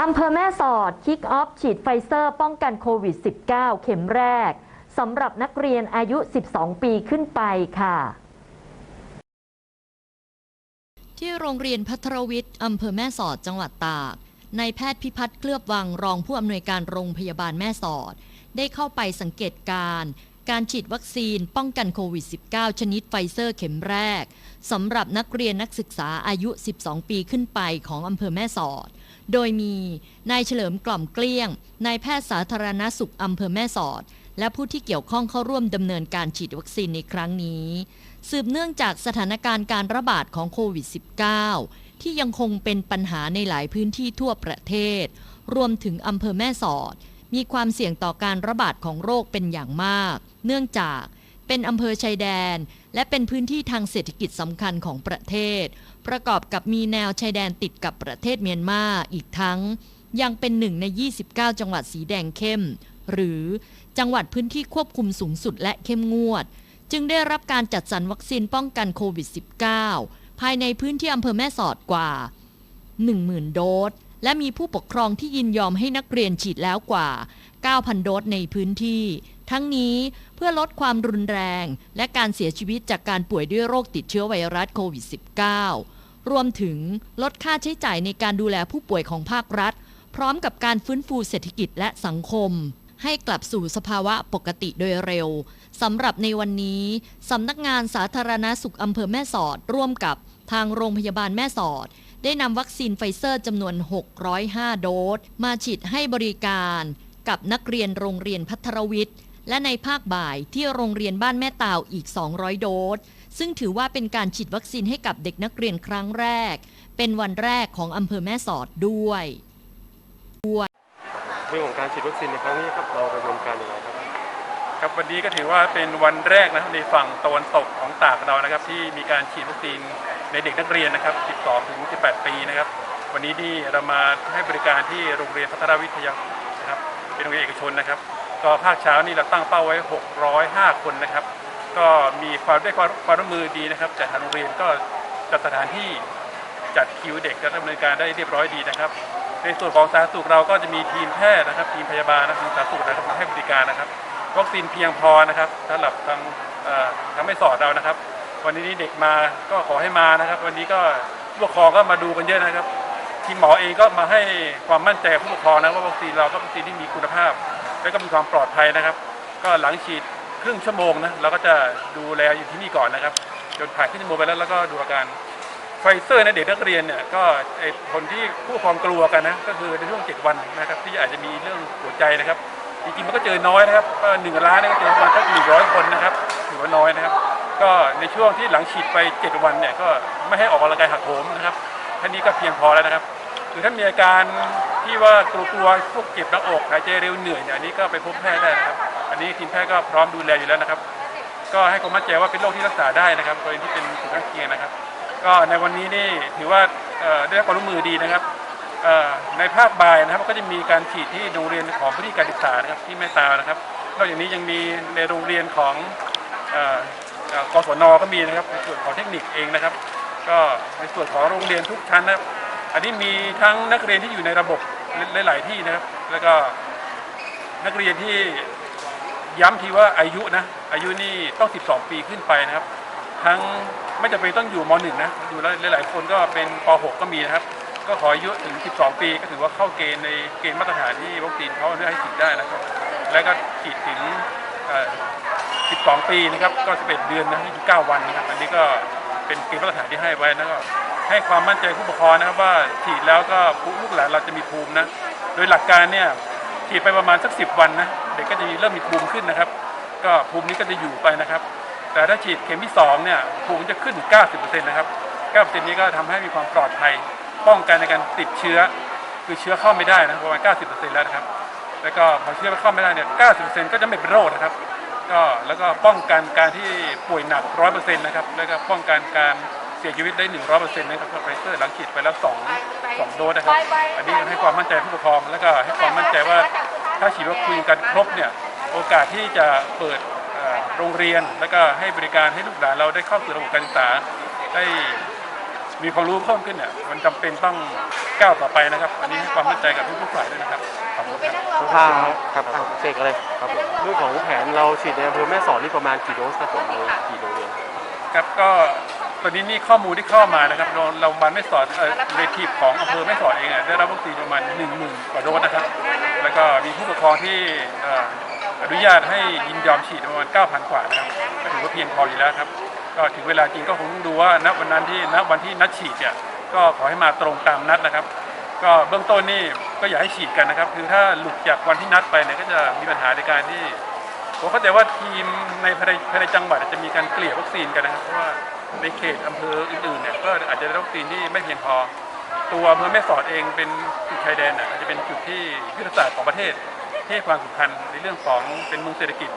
อำเภอแม่สอดคิกออฟฉีดไฟเซอร์ป้องกันโควิด -19 เข็มแรกสำหรับนักเรียนอายุ 12 ปีขึ้นไปค่ะ ที่โรงเรียนพัทรวิทย์อำเภอแม่สอดจังหวัดตากนายแพทย์พิพัฒน์เคลือบวังรองผู้อำนวยการโรงพยาบาลแม่สอด ได้เข้าไปสังเกตการณ์การฉีดวัคซีนป้องกันโควิด -19 ชนิดไฟเซอร์เข็มแรกสำหรับนักเรียนนักศึกษาอายุ 12 ปีขึ้นไปของอำเภอแม่สอด โดยมีนายเฉลิมกล่อมเกลี้ยง นายแพทย์สาธารณสุขอำเภอแม่สอด และผู้ที่เกี่ยวข้องเข้าร่วมดำเนินการฉีดวัคซีนในครั้งนี้ สืบเนื่องจากสถานการณ์การระบาดของโควิด -19 ที่ยังคงเป็นปัญหาในหลายพื้นที่ทั่วประเทศ รวมถึงอำเภอแม่สอด มีความเสี่ยงต่อการระบาดของโรคเป็นอย่างมาก เนื่องจากเป็นอำเภอชายแดน และเป็นพื้นที่ทางเศรษฐกิจสำคัญของประเทศ ประกอบกับมีแนวชายแดนติดกับประเทศเมียนมาอีกทั้ง ยังเป็นหนึ่งใน 29 จังหวัดสีแดงเข้ม หรือจังหวัดพื้นที่ควบคุมสูงสุดและเข้มงวด จึงได้รับการจัดสรรวัคซีนป้องกันโควิด -19 ภายในพื้นที่อำเภอแม่สอดกว่า 10,000 โดส และมีผู้ปกครองที่ยินยอมให้นักเรียนฉีดแล้วกว่า 9,000 โดสในพื้นที่ ทั้งนี้เพื่อลดความรุนแรง และการเสียชีวิตจากการป่วยด้วยโรคติดเชื้อไวรัสโควิด -19 รวมถึงลดค่าใช้จ่ายในการดูแลผู้ป่วยของภาครัฐ พร้อมกับการฟื้นฟูเศรษฐกิจและสังคม ให้กลับสู่สภาวะปกติโดยเร็วสำหรับในวันนี้สำนักงานสาธารณาสุขอำเภอแม่สอดร่วมกับทางโรงพยาบาลแม่สอด ได้นำวัคซีนไฟเซอร์จำนวน 605 โดส มาฉีดให้บริการกับนักเรียนโรงเรียนพัทรวิทย์ และในภาคบ่ายที่โรงเรียนบ้านแม่ตาวอีก 200 โดส ซึ่งถือว่าเป็นการฉีดวัคซีนให้กับเด็กนักเรียนครั้งแรก เป็นวันแรกของอำเภอแม่สอดด้วยเรื่องของการฉีดวัคซีนในครั้งนี้ครับเราดำเนินการอย่างไรครับครับวันนี้ก็ถือว่าเป็นวันแรกนะครับในฝั่งตะวันตกของตากเรานะครับ ที่มีการฉีดวัคซีน ในเด็กนักเรียนนะครับ 12 ถึง 18 ปีนะครับ วันนี้นี่เรามาให้บริการที่โรงเรียนพัฒนาวิทยานะครับ เป็นโรงเรียนเอกชนนะครับ ก็ภาคเช้านี่เราตั้งเป้าไว้ 605 คนนะครับ ก็มีความได้ความความร่วมมือดีนะครับจากทางโรงเรียนก็จัดสถานที่จัดคิวเด็กและดำเนินการได้เรียบร้อยดีนะครับ ในส่วนของสาธารณสุขเราก็จะมีทีมแพทย์นะครับ ทีมพยาบาลนะทีมสาธารณสุขนะครับมาให้บริการนะครับวัคซีนเพียงพอนะครับสำหรับทางทางไม่สอดเรานะครับ วันนี้เด็กมาก็ขอให้มานะครับ วันนี้ก็ผู้ปกครองก็มาดูกันเยอะนะครับ ทีมหมอเองก็มาให้ความมั่นใจผู้ปกครองนะว่าวัคซีนเราก็วัคซีนที่มีคุณภาพ และก็มีความปลอดภัยนะครับ ก็หลังฉีดครึ่งชั่วโมงนะเราก็จะดูแลอยู่ที่นี่ก่อนนะครับจนผ่านครึ่งชั่วโมงไปแล้วแล้วก็ดูอาการไฟเซอร์ในเด็กนักเรียนเนี่ยก็ไอคนที่ผู้ปกครองกลัวกันนะก็คือในช่วง7วันนะครับ ที่อาจจะมีเรื่องหัวใจนะครับจริงๆมันก็เจอน้อยนะครับหนึ่งล้านเนี่ยก็เจอประมาณสักหนึ่งร้อยคนนะครับถือว่าน้อยนะครับ ก็ในช่วงที่หลังฉีดไป 7 วันเนี่ยก็ไม่ให้ออกกำลังกายหักโหมนะครับแค่นี้ก็เพียงพอแล้วนะครับคือถ้ามีอาการที่ว่ากลัวๆพวกเจ็บหน้าอกหายใจเร็วเหนื่อยเนี่ยอันนี้ก็ไปพบแพทย์ได้นะครับ อันนี้ทีมแพทย์ก็พร้อมดูแลอยู่แล้วนะครับ ก็ให้ความมั่นใจว่าเป็นโรคที่รักษาได้นะครับกรณีที่เป็นผลข้างเคียงนะครับ ก็ในวันนี้นี่ถือว่าได้รับความร่วมมือดีนะครับในภาคบ่ายนะครับก็จะมีการฉีดที่โรงเรียนของพื้นที่การศึกษานะครับที่แม่ตานะครับนอกจากนี้ยังมีในโรงเรียนของ กศนก็มีนะครับในส่วนของเทคนิคเองนะครับ ก็ในส่วนของโรงเรียนทุกชั้นนะครับ อันนี้มีทั้งนักเรียนที่อยู่ในระบบหลาย ๆ ที่นะครับ แล้วก็นักเรียนที่ย้ำทีว่าอายุนะอายุนี่ต้อง 12 ปีขึ้นไปนะครับ ทั้งไม่จำเป็นต้องอยู่ม .1 นะอยู่แล้วหลาย ๆ คนก็เป็นป .6 ก็มีนะครับ ก็ขออายุถึง 12 ปีก็ถือว่าเข้าเกณฑ์ในเกณฑ์มาตรฐานที่วัคซีนเขาอนุญาตให้ฉีดได้นะครับ แล้วก็ฉีดถึง เอ่อ12ปีนะครับก็11เดือนนะ29วันนะครับอันนี้ก็เป็นเกณฑ์มาตรฐานที่ให้ไว้นะก็ให้ความมั่นใจผู้ปกครองนะครับว่าฉีดแล้วก็ลูกหลานเราจะมีภูมินะโดยหลักการเนี่ยฉีดไปประมาณสัก10 วันนะเด็กก็จะมีเริ่มมีภูมิขึ้นนะครับ ก็ภูมินี้ก็จะอยู่ไปนะครับ แต่ถ้าฉีดเข็มที่2เนี่ยภูมิจะขึ้น 90%นะครับ90%นี้ก็ทำให้มีความปลอดภัย ป้องกันในการติดเชื้อ คือเชื้อเข้าไม่ได้นะประมาณ 90%แล้วนะครับ แล้วก็พอเชื้อเข้าไม่ได้เนี่ย 90%ก็จะไม่เป็นโรคนะครับ ก็แล้วก็ป้องกันการที่ป่วยหนัก100%นะครับแล้วก็ป้องกันการเสียชีวิตได้100%นะครับไฟเซอร์หลังฉีดไปแล้ว2 2โดสนะครับ อันนี้ให้ความมั่นใจผู้ปกครอง แล้วก็ให้ความมั่นใจว่าถ้าฉีดวัคซีนกันครบเนี่ยโอกาสที่จะเปิดเอ่อโรงเรียน แล้วก็ให้บริการให้ลูกหลานเราได้เข้าสู่ระบบการศึกษาได้ มีความรู้เพิ่มขึ้นเนี่ยมันจำเป็นต้องก้าวต่อไปนะครับ อันนี้ให้ความมั่นใจกับทุกๆฝ่ายด้วยนะครับขอบคุณครับข้างๆครับอะเสกอะไรครับผมเรื่องของแผนเราฉีดในอำเภอแม่สอดนี่ประมาณกี่โดสครับผมในกี่โรงเรียนครับก็ตอนนี้นี่ข้อมูลที่เข้ามานะครับเราเราบันไม่สอดเอ่อเวทีของอำเภอไม่สอดเองอะได้รับวัคซีนประมาณ1 0,000กว่าโดสนะครับ แล้วก็มีผู้ปกครองที่เอ่ออนุญาตให้ยินยอมฉีดประมาณ9,000 กว่านะครับก็ถือว่าเพียงพออยู่แล้วครับ ก็ถึงเวลาจริงก็คงต้องดูว่าณวันนั้นที่ณวันที่นัดฉีดเนี่ยก็ขอให้มาตรงตามนัดนะครับ ก็เบื้องต้นนี่ก็อยากให้ฉีดกันนะครับ คือถ้าหลุดจากวันที่นัดไปเนี่ยก็จะมีปัญหาในการที่ผมเข้าใจว่าทีมในภายในภายในจังหวัดจะมีการเกลี่ยวัคซีนกันนะครับเพราะว่าในเขตอำเภออื่นๆเนี่ยก็อาจจะได้วัคซีนที่ไม่เพียงพอ ตัวอำเภอแม่สอดเองเป็นจุดชายแดนน่ะอาจจะเป็นจุดที่ยุทธศาสตร์ของประเทศที่ให้ความสำคัญในเรื่องของเป็นเมืองเศรษฐกิจ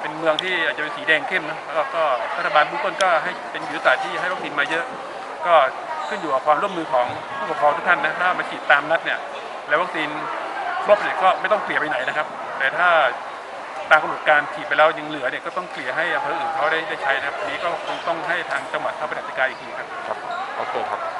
เป็นเมืองที่อาจจะเป็นสีแดงเข้มนะแล้วก็รัฐบาลบื้องต้นก็ให้เป็นยุทธศาสตร์ที่ให้วัคซีนมาเยอะ ก็ขึ้นอยู่กับความร่วมมือของผู้ปกครองทุกท่านนะถ้ามาฉีดตามนัดเนี่ยแล้ววัคซีนครบเนี่ยก็ไม่ต้องเกลี่ยไปไหนนะครับ แต่ถ้าตามกำหนดการฉีดไปแล้วยังเหลือเนี่ยก็ต้องเกลี่ยให้อำเภออื่นเขาได้ได้ใช้นะครับนี้ก็คงต้องให้ทางจังหวัดเข้าไปจัดการอีกทีครับครับโอเคครับ